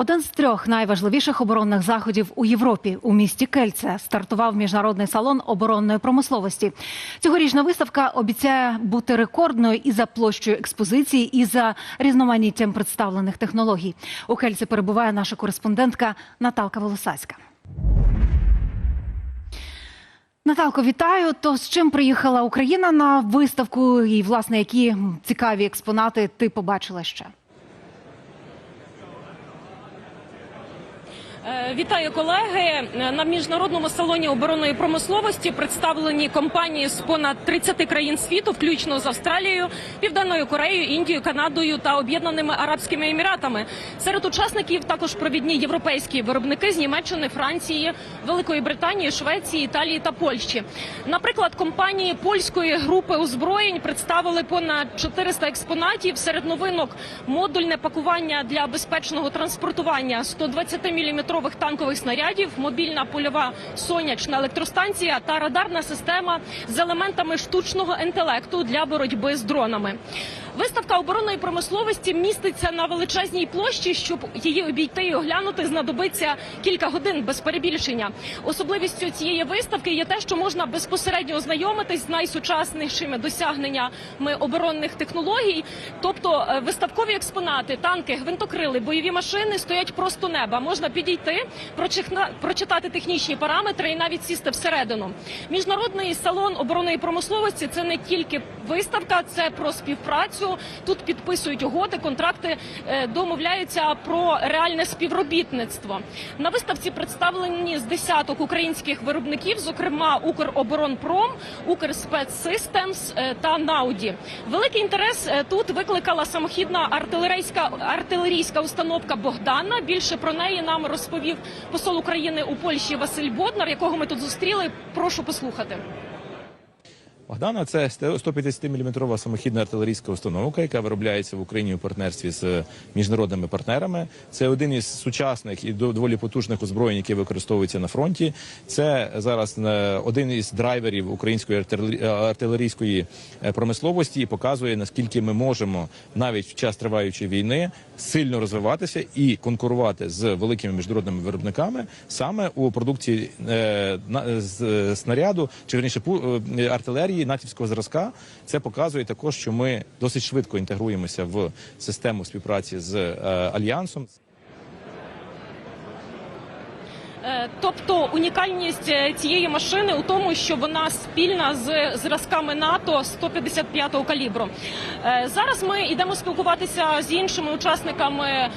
Один з трьох найважливіших оборонних заходів у Європі у місті Кельце стартував міжнародний салон оборонної промисловості. Цьогорічна виставка обіцяє бути рекордною і за площею експозиції, і за різноманіттям представлених технологій. У Кельце перебуває наша кореспондентка Наталка Волосацька. Наталко, вітаю. То з чим приїхала Україна на виставку, і власне які цікаві експонати ти побачила ще? Вітаю колеги на міжнародному салоні оборонної промисловості. Представлені компанії з понад 30 країн світу, включно з Австралією, Південною Кореєю, Індією, Канадою та Об'єднаними Арабськими Еміратами. Серед учасників також провідні європейські виробники з Німеччини, Франції, Великої Британії, Швеції, Італії та Польщі. Наприклад, компанії польської групи озброєнь представили понад 400 експонатів. Серед новинок модульне пакування для безпечного транспортування 120-мм танкових снарядів, мобільна польова сонячна електростанція та радарна система з елементами штучного інтелекту для боротьби з дронами. Виставка оборонної промисловості міститься на величезній площі. Щоб її обійти і оглянути, знадобиться кілька годин без перебільшення. Особливістю цієї виставки є те, що можна безпосередньо ознайомитись з найсучаснішими досягненнями оборонних технологій. Тобто е, виставкові експонати, танки, гвинтокрили, бойові машини стоять просто неба. Можна підійти, прочихна- прочитати технічні параметри і навіть сісти всередину. Міжнародний салон оборонної промисловості це не тільки виставка, це про співпрацю. Тут підписують угоди, контракти, е, домовляються про реальне співробітництво. На виставці представлені з десяток українських виробників, зокрема Укроборонпром, Укрспецсистемс е, та Науді. Великий інтерес е, тут викликала самохідна артилерійська артилерійська установка Богдана. Більше про неї нам розповів посол України у Польщі Василь Боднар, якого ми тут зустріли. Прошу послухати. Богдана це 150-мм самохідна артилерійська установка, яка виробляється в Україні у партнерстві з міжнародними партнерами. Це один із сучасних і доволі потужних озброєнь, які використовуються на фронті. Це зараз е, один із драйверів української е, артилерійської е, промисловості і показує наскільки ми можемо навіть в час триваючої війни сильно розвиватися і конкурувати з великими міжнародними виробниками саме у продукції е, на- з- е, снаряду чи верніше пу- е, натівського зразка. Це показує також, що ми досить швидко інтегруємося в систему співпраці з е, альянсом. Е, Тобто унікальність е, цієї машини у тому, що вона спільна з зразками НАТО 155-го калібру. Зараз ми йдемо спілкуватися з іншими учасниками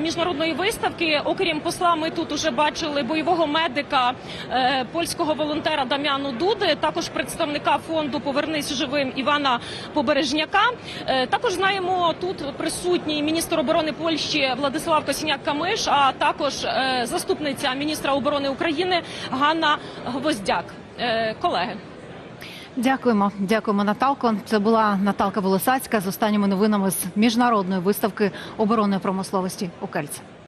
міжнародної виставки. Окрім посла, ми тут уже бачили бойового медика е, польського волонтера Дам'яну Дуди, також представника фонду Повернись живим Івана Побережняка. Е, Також знаємо тут присутній міністр оборони Польщі Владислав Косіняк-Камиш, а також е, заступниця міністра оборони України Ганна Гвоздяк. Е, Колеги. Дякуємо, дякуємо, Наталко. Це була Наталка Волосацька з останніми новинами з міжнародної виставки оборонної промисловості у Кельці.